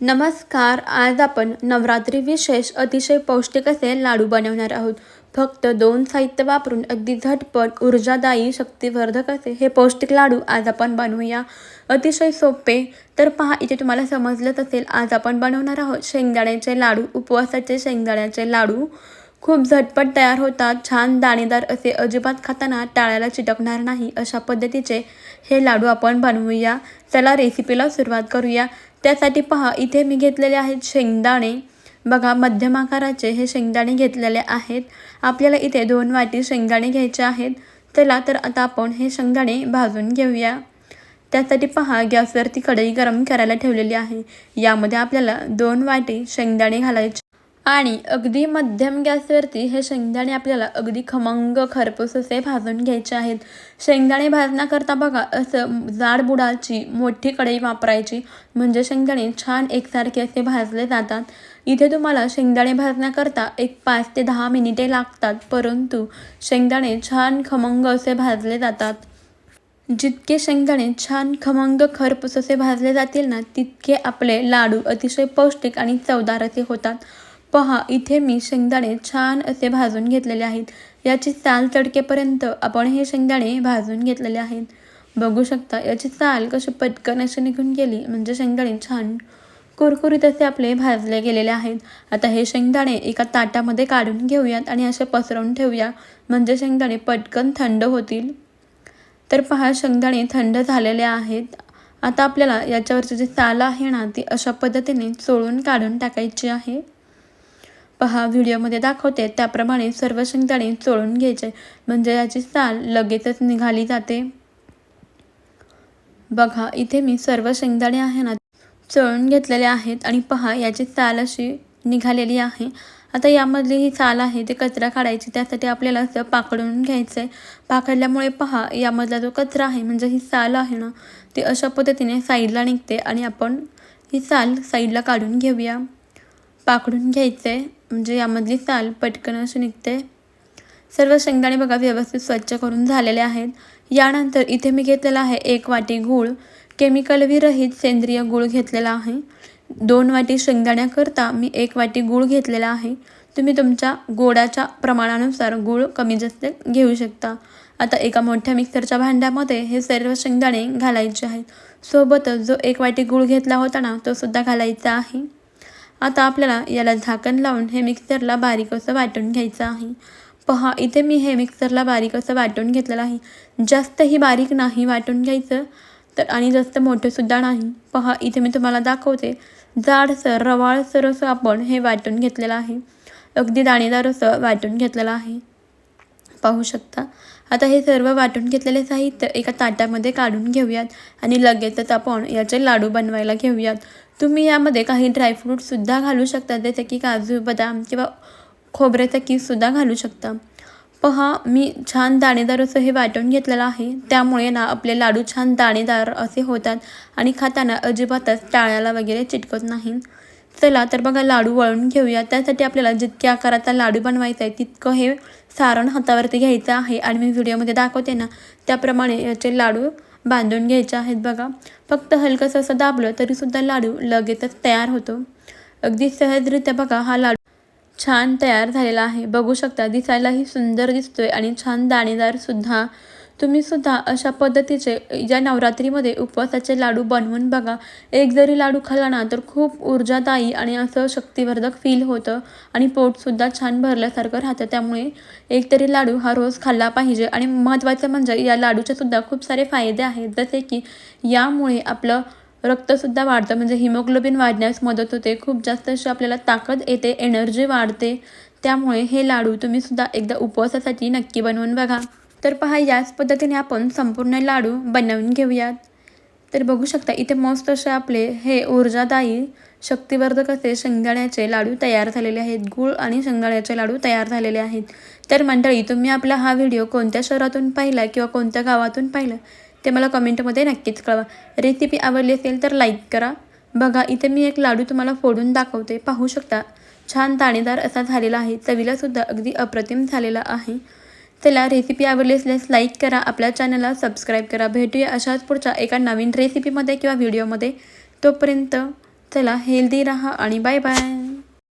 नमस्कार आज आपण नवरात्री विशेष अतिशय पौष्टिक असे लाडू बनवणार आहोत. फक्त दोन साहित्य वापरून अगदी झटपट ऊर्जादायी शक्तिवर्धक असे हे पौष्टिक लाडू आज आपण बनवूया. अतिशय सोपे. तर पहा इथे तुम्हाला समजलंच असेल आज आपण बनवणार आहोत शेंगदाण्याचे लाडू उपवासाचे शेंगदाण्याचे लाडू. खूप झटपट तयार होतात छान दाणेदार असे अजिबात खाताना टाळ्याला चिटकणार नाही अशा पद्धतीचे हे लाडू आपण बनवूया. चला रेसिपीला सुरुवात करूया. त्यासाठी पहा इथे मी घेतलेले आहेत शेंगदाणे. बघा मध्यम आकाराचे हे शेंगदाणे घेतलेले आहेत. आपल्याला इथे दोन वाटी शेंगदाणे घ्यायचे आहेत. चला तर आता आपण हे शेंगदाणे भाजून घेऊया. त्यासाठी पहा गॅसवरती कढई गरम करायला ठेवलेली आहे. यामध्ये आपल्याला दोन वाटी शेंगदाणे घालायचे आणि अगदी मध्यम गॅसवरती हे शेंगदाणे आपल्याला अगदी खमंग खरपूस असे भाजून घ्यायचे आहेत. शेंगदाणे भाजण्याकरता बघा असं जाड बुडाची मोठी कढई वापरायची. म्हणजे शेंगदाणे छान एकसारखे असे भाजले जातात. इथे तुम्हाला शेंगदाणे भाजण्याकरता एक पाच ते दहा मिनिटे लागतात. परंतु शेंगदाणे छान खमंग असे भाजले जातात. जितके शेंगदाणे छान खमंग खरपूस असे भाजले जातील ना तितके आपले लाडू अतिशय पौष्टिक आणि चवदार असे होतात. पहा इथे मी शेंगदाणे छान असे भाजून घेतलेले आहेत. याची साल तडकेपर्यंत आपण हे शेंगदाणे भाजून घेतलेले आहेत. बघू शकता याची साल कशी पटकन अशी निघून गेली म्हणजे शेंगदाणे छान कुरकुरीत असे आपले भाजले गेलेले आहेत. आता हे शेंगदाणे एका ताटामध्ये काढून घेऊयात आणि असे पसरवून ठेवूया म्हणजे शेंगदाणे पटकन थंड होतील. तर पहा शेंगदाणे थंड झालेले आहेत. आता आपल्याला याच्यावरची जी साल आहे ना ती अशा पद्धतीने चोळून काढून टाकायची आहे. पहा व्हिडिओमध्ये दाखवते. त्याप्रमाणे सर्व शेंगदाणे चोळून घ्यायचे. म्हणजे याची साल लगेचच निघाली जाते. बघा इथे मी सर्व शेंगदाणे आहे ना चोळून घेतलेले आहेत. आणि पहा याची साल अशी निघालेली आहे. आता यामधली ही साल आहे ते कचरा काढायची. त्यासाठी आपल्याला असं पाकडून घ्यायचं आहे पाकडल्यामुळे पहा यामधला जो कचरा आहे म्हणजे ही साल आहे ना ती अशा पद्धतीने साईडला निघते. आणि आपण ही साल साईडला काढून घेऊया. पाकडून घ्यायचं आहे म्हणजे यामधली साल पटकन अशी निघते. सर्व शेंगदाणे बघा व्यवस्थित स्वच्छ करून झालेले आहेत. यानंतर इथे मी घेतलेला आहे एक वाटी गूळ. केमिकल विरहित सेंद्रिय गूळ घेतलेला आहे. दोन वाटी शेंगदाण्याकरता मी एक वाटी गूळ घेतलेला आहे. तुम्ही तुमच्या गोडाच्या प्रमाणानुसार गूळ कमी जास्त घेऊ शकता. आता एका मोठ्या मिक्सरच्या भांड्यामध्ये हे सर्व शेंगदाणे घालायचे आहेत. सोबतच जो एक वाटी गूळ घेतला होता ना तो सुद्धा घालायचा आहे. आता आपल्याला याला झाकण लावून हे मिक्सरला बारीक असं वाटून घ्यायचं आहे. पहा इथे मी हे मिक्सरला बारीक असं वाटून घेतलेलं आहे. जास्तही बारीक नाही वाटून घ्यायचं. तर आणि जास्त मोठंसुद्धा नाही. पहा इथे मी तुम्हाला दाखवते. जाडसर रवाळसर असं आपण हे वाटून घेतलेलं आहे. अगदी दाणेदार असं वाटून घेतलेलं आहे. पाहू शकता. आता हे सर्व वाटून घेतलेले साहित्य एका ताटामध्ये काढून घेऊयात आणि लगेचच आपण याचे लाडू बनवायला घेऊयात. तुम्ही यामध्ये काही ड्रायफ्रूटसुद्धा घालू शकता. जसे की काजू बदाम किंवा खोबऱ्याचा कीसुद्धा घालू शकता. पहा मी छान दाणेदार असं हे वाटून घेतलेलं आहे. त्यामुळे ना आपले लाडू छान दाणेदार असे होतात आणि खाताना अजिबातच टाळ्याला वगैरे चिटकत नाही. चला तर बघा लाडू वळून घेऊया. त्यासाठी आपल्याला जितक्या आकाराचा लाडू बनवायचा आहे तितकं हे सारण हातावरती घ्यायचं आहे आणि मी व्हिडिओमध्ये दाखवते ना त्याप्रमाणे याचे लाडू बांधून घ्यायचे आहेत बघा. फक्त हलकंसं असं दाबलं तरीसुद्धा लाडू लगेचच तयार होतो. अगदी सहजरित्या बघा हा लाडू छान तयार झालेला आहे. बघू शकता दिसायलाही सुंदर दिसतोय आणि छान दाणेदारसुद्धा तुम्हीसुद्धा अशा पद्धतीचे या नवरात्रीमध्ये उपवासाचे लाडू बनवून बघा. एक जरी लाडू खाल्ला ना तर खूप ऊर्जादायी आणि असं शक्तिवर्धक फील होतं. आणि पोटसुद्धा छान भरल्यासारखं राहतं. त्यामुळे एक तरी लाडू हा रोज खाल्ला पाहिजे. आणि महत्त्वाचं म्हणजे या लाडूचे सुद्धा खूप सारे फायदे आहेत. जसे की यामुळे आपलं रक्तसुद्धा वाढतं. म्हणजे हिमोग्लोबिन वाढण्यास मदत होते. खूप जास्त अशी आपल्याला ताकद येते एनर्जी वाढते. त्यामुळे हे लाडू तुम्हीसुद्धा एकदा उपवासासाठी नक्की बनवून बघा. तर पहा याच पद्धतीने आपण संपूर्ण लाडू बनवून घेऊयात. तर बघू शकता इथे मस्त असे आपले हे ऊर्जादायी शक्तिवर्धक असे शेंगदाण्याचे लाडू तयार झालेले आहेत. गूळ आणि शेंगदाण्याचे लाडू तयार झालेले आहेत. तर मंडळी तुम्ही आपला हा व्हिडिओ कोणत्या शहरातून पाहिला किंवा कोणत्या गावातून पाहिलं ते मला कमेंटमध्ये नक्कीच कळवा. रेसिपी आवडली असेल तर लाईक करा. बघा इथे मी एक लाडू तुम्हाला फोडून दाखवते. पाहू शकता छान दाणेदार असा झालेला आहे. चवीलासुद्धा अगदी अप्रतिम झालेला आहे. चला रेसिपी आवडली असल्यास लाईक करा आपल्या चॅनलला सबस्क्राईब करा. भेटूया अशाच पुढच्या एका नवीन रेसिपीमध्ये किंवा व्हिडिओमध्ये तोपर्यंत चला हेल्दी राहा आणि बाय बाय